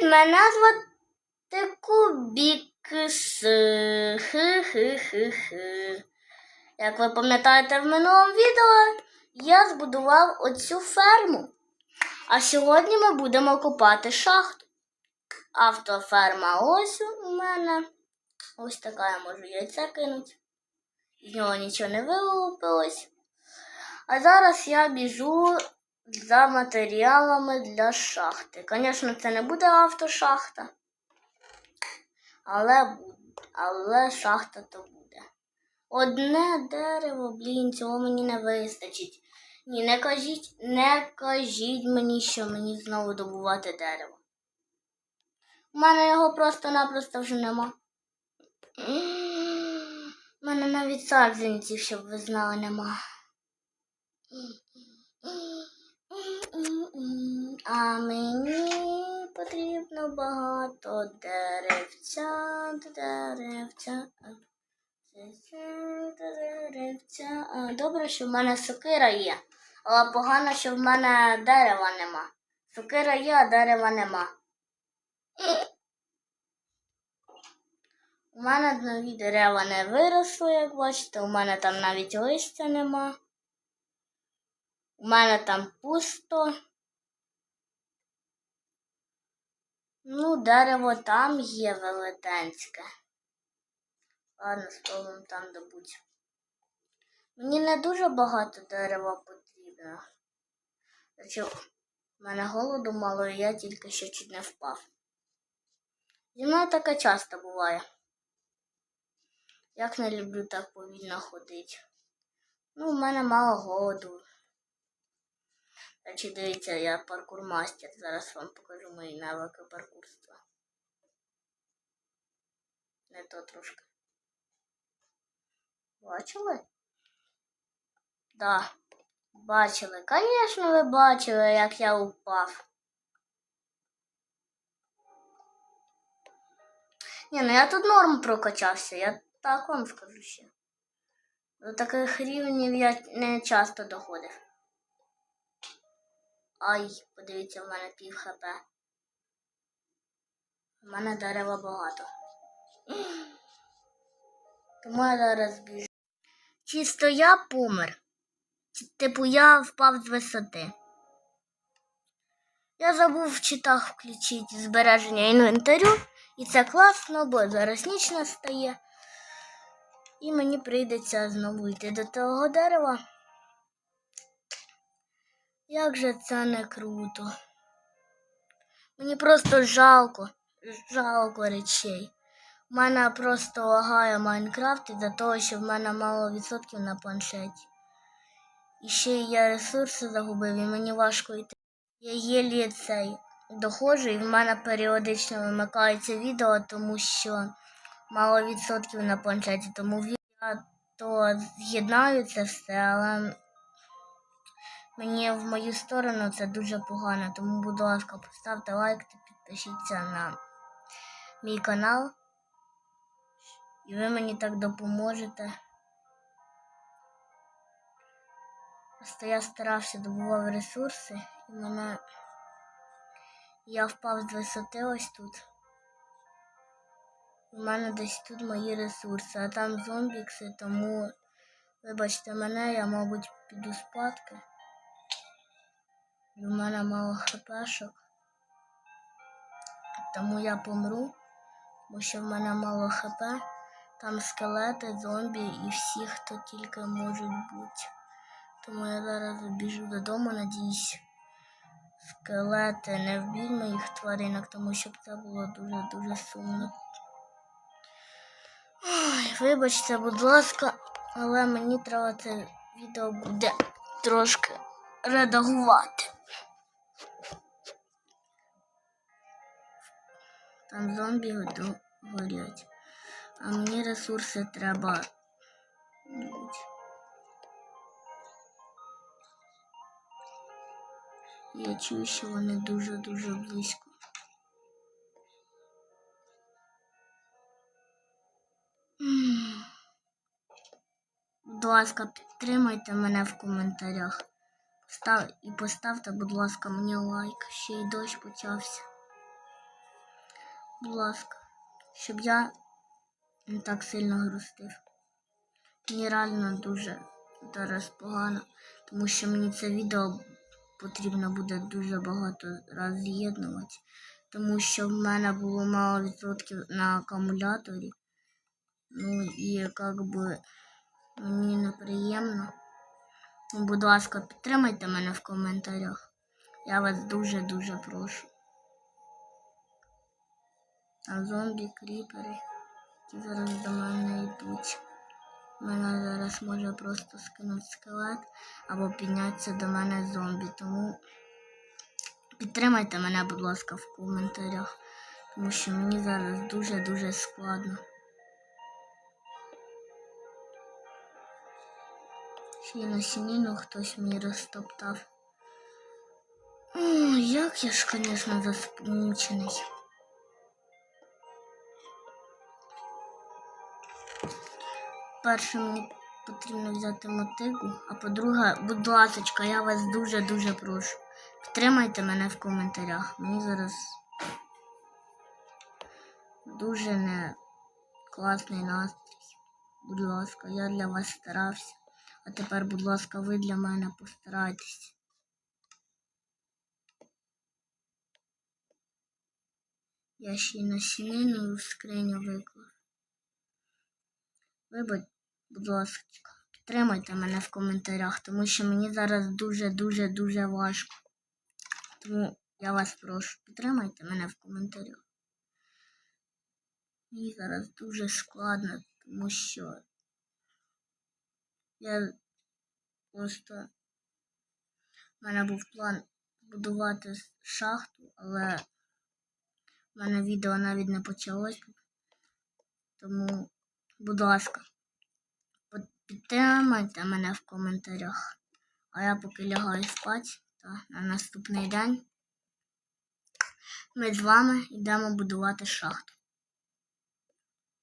Привіт, мене звати Кубікс. Хи-хи-хи-хи. Як ви пам'ятаєте в минулому відео, я збудував оцю ферму. А сьогодні ми будемо копати шахту. Автоферма ось у мене. Ось така я можу яйця кинути. З нього нічого не вилупилось. А зараз я біжу за матеріалами для шахти. Звісно, це не буде автошахта. Але, але шахта то буде. Одне дерево, блін, цього мені не вистачить. Ні, не кажіть, не кажіть мені, що мені знову добувати дерево. У мене його просто-напросто вже нема. У мене навіть саджанців, щоб ви знали, нема. А мені потрібно багато деревця, деревця. Деревця. Добре, що в мене сокира є, але погано, що в мене дерева нема. Сокира є, а дерева нема. У мене нові дерева не виросли, як бачите, у мене там навіть листя нема. У мене там пусто. Ну, дерево там є велетенське. Ладно, спробуємо там добути. Мені не дуже багато дерева потрібно. Речі, в мене голоду мало, і я тільки що чуть не впав. Зі таке часто буває. Як не люблю так повільно ходити. Ну, в мене мало голоду. Речі, дивіться, я паркур-мастер. Зараз вам покажу мої навики паркурства. Не то трошки. Бачили? Да. Бачили. Звісно, ви бачили, як я упав. Ні, ну я тут норм прокачався, я так вам скажу ще. До таких рівнів я не часто доходив. Ай, подивіться, в мене пів хп. У мене дерева багато. Тому я зараз біжу. Чисто я помер. Типу я впав з висоти. Я забув в читах включити збереження інвентарю. І це класно, бо зараз ніч настає. І мені прийдеться знову йти до того дерева. Як же це не круто. Мені просто жалко, жалко речей. У мене просто лагає Майнкрафт із-за того, що в мене мало відсотків на планшеті. І ще я ресурси загубив, і мені важко йти. Я єлі цей доходжу, і в мене періодично вимикається відео, тому що мало відсотків на планшеті. Тому я то з'єднаю це все, але Мені в мою сторону це дуже погано, тому, будь ласка, поставте лайк та підпишіться на мій канал. І ви мені так допоможете. Просто я старався добував ресурси і мене. Я впав з висоти ось тут. У мене десь тут мої ресурси, а там зомбікси, тому вибачте мене, я, мабуть, піду спадки. У мене мало хпшок. Тому я помру, бо що в мене мало хп. Там скелети, зомбі і всі, хто тільки можуть бути. Тому я зараз біжу додому, надіюсь, скелети не вб'ють моїх тваринок, тому що це було дуже-дуже сумно. Ой, вибачте, будь ласка, але мені треба це відео буде трошки редагувати. Там зомбі горять. А мені ресурси треба. Я чую, що вони дуже-дуже близько. Будь ласка, підтримайте мене в коментарях. Став і поставте, будь ласка, мені лайк. Ще й дощ почався. Будь ласка, щоб я не так сильно грустив. Мені реально дуже зараз погано, тому що мені це відео потрібно буде дуже багато разів з'єднувати, тому що в мене було мало відсотків на акумуляторі. Ну і як би мені неприємно. Будь ласка, підтримайте мене в коментарях. Я вас дуже-дуже прошу. А зомбі, кріпери, які зараз до мене йдуть. Мене зараз може просто скинути скелет або піднятися до мене зомбі. Тому підтримайте мене, будь ласка, в коментарях, тому що мені зараз дуже-дуже складно. Ще на сініну хтось мені розтоптав. Ой, як я ж, звісно, засмучений. Перше мені потрібно взяти мотику, а по-друге, будь ласочка, я вас дуже-дуже прошу. Підтримайте мене в коментарях. Мені зараз дуже не класний настрій. Будь ласка, я для вас старався. А тепер, будь ласка, ви для мене постарайтесь. Я ще й на сінину в скриню виклав. Ви, будь ласка, підтримайте мене в коментарях, тому що мені зараз дуже-дуже-дуже важко. Тому я вас прошу, підтримайте мене в коментарях. Мені зараз дуже складно, тому що я просто в мене був план будувати шахту, але в мене відео навіть не почалось. Тому, будь ласка, підтримайте мене в коментарях. А я поки лягаю спати, та на наступний день ми з вами йдемо будувати шахту.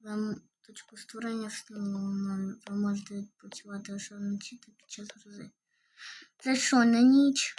Вам точку створення встановлено. Ви можете відпочивати лише вночі під час грози. Це що, на ніч?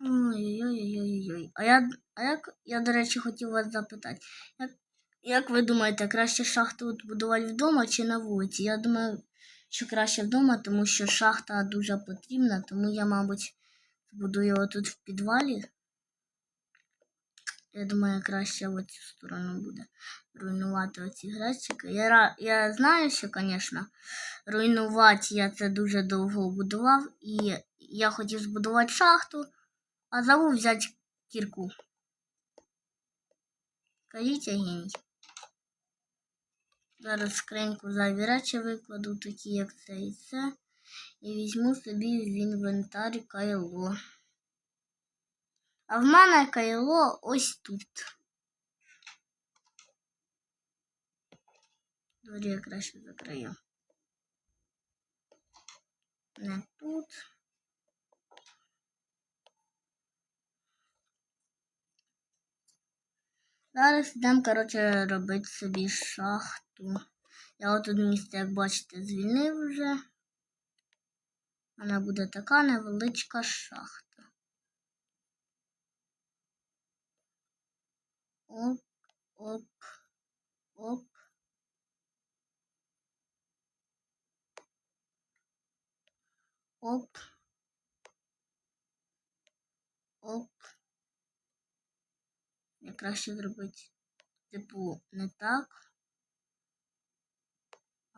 Ой-ой-ой-ой-ой. А я, а як, я, до речі, хотів вас запитати, як, як ви думаєте, краще шахту будувати вдома чи на вулиці? Я думаю, що краще вдома, тому що шахта дуже потрібна, тому я, мабуть, збудую його тут в підвалі. Я думаю, краще в цю сторону буде руйнувати оці гречики. Я я знаю, що, звісно, руйнувати я це дуже довго будував. І я хотів збудувати шахту, а забув взяти кірку. Кажіть, геній. Зараз скриньку зайві викладу, такі як це і це. І візьму собі в інвентарі кайло. А в мене кайло ось тут. Дворі я краще закрию. Не тут. Зараз йдемо, коротше, робити собі шахту. Я отут місце, як бачите, звільнив вже. Вона буде така невеличка шахта. Оп, оп, оп. Оп. Оп. Я краще зробити, типу, не так.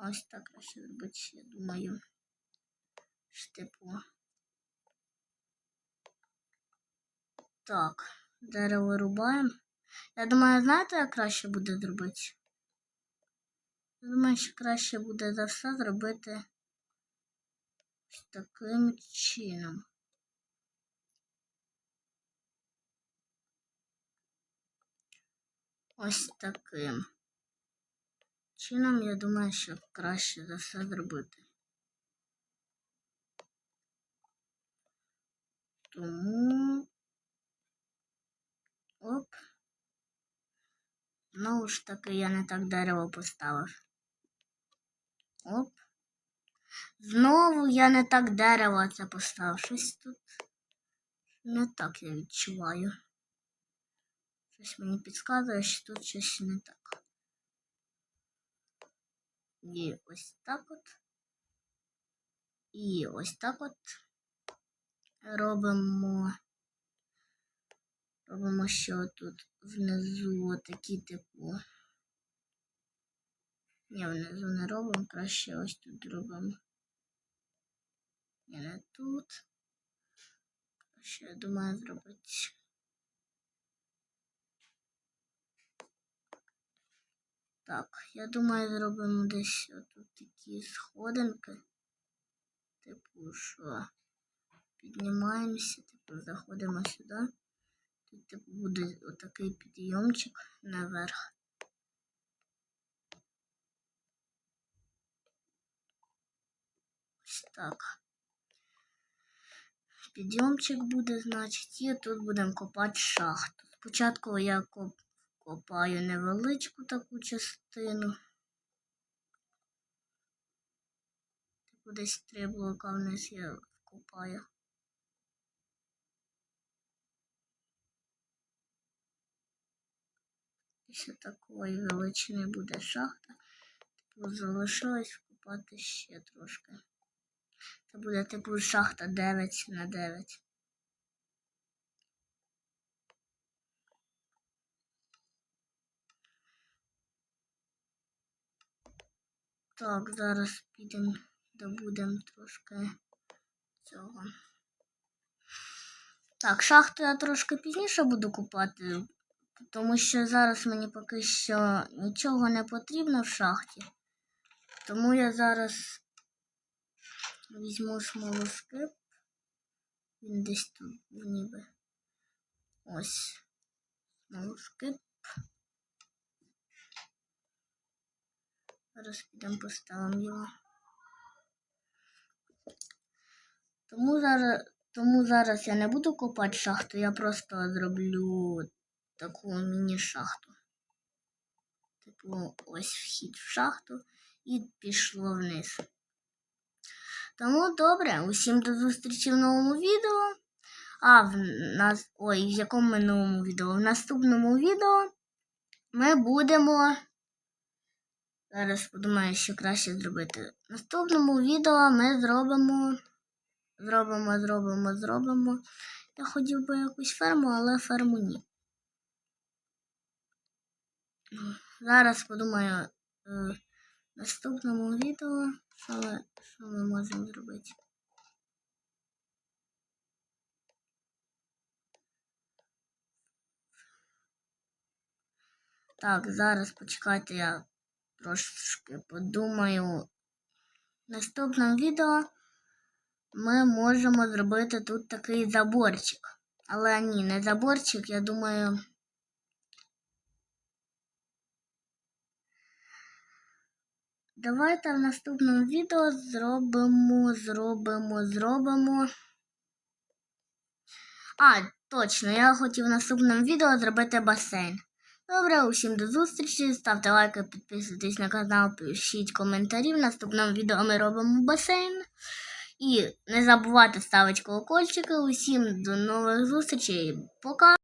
Ось так краще зробити, я думаю. Типу. Так, дерево рубаємо. Я думаю, знаєте, як краще буде зробити? Я думаю, що краще буде за все зробити ось таким чином. Ось таким чином, я думаю, що краще за все зробити. Тому оп. Знову ж таки я не так дерево поставив. Оп. Знову я не так дерево це поставив. Щось тут не так я відчуваю. Щось мені підказує, що тут щось не так. І ось так от. І ось так от робимо. Робимо що тут внизу такі типу. Ні, внизу не робимо, краще ось тут робимо. Ні, не тут. Краще, я думаю, зробити. Так, я думаю, зробимо десь тут такі сходинки. Типу, що піднімаємося, типу, заходимо сюди. Тут типу, буде отакий підйомчик наверх. Ось так. Підйомчик буде, значить, і тут будемо копати шахту. Спочатку я коп копаю невеличку таку частину. Типу десь три блока вниз я копаю. Після такої величини буде шахта. Типу залишилось копати ще трошки. Це буде типу шахта 9 на 9. Так, зараз підемо, добудемо трошки цього. Так, шахту я трошки пізніше буду купати, тому що зараз мені поки що нічого не потрібно в шахті. Тому я зараз візьму смолоскип. Він десь тут ніби. Ось. Смолоскип. Зараз підемо поставимо його. Тому зараз, тому зараз я не буду копати шахту, я просто зроблю таку міні-шахту. Типу, ось вхід в шахту і пішло вниз. Тому добре, усім до зустрічі в новому відео. А в нас. Ой, в якому новому відео? В наступному відео ми будемо. Зараз подумаю, що краще зробити. В наступному відео ми зробимо. Зробимо, зробимо, зробимо. Я хотів би якусь ферму, але ферму ні. Зараз подумаю е, в наступному відео, ми, що ми можемо зробити. Так, зараз почекайте, я трошки подумаю. В наступному відео ми можемо зробити тут такий заборчик. Але ні, не заборчик, я думаю. Давайте в наступному відео зробимо, зробимо, зробимо. А, точно, я хотів в наступному відео зробити басейн. Добре, усім до зустрічі. Ставте лайки, підписуйтесь на канал, пишіть коментарі. В наступному відео ми робимо басейн. І не забувайте ставити колокольчики. Усім до нових зустрічей. Пока!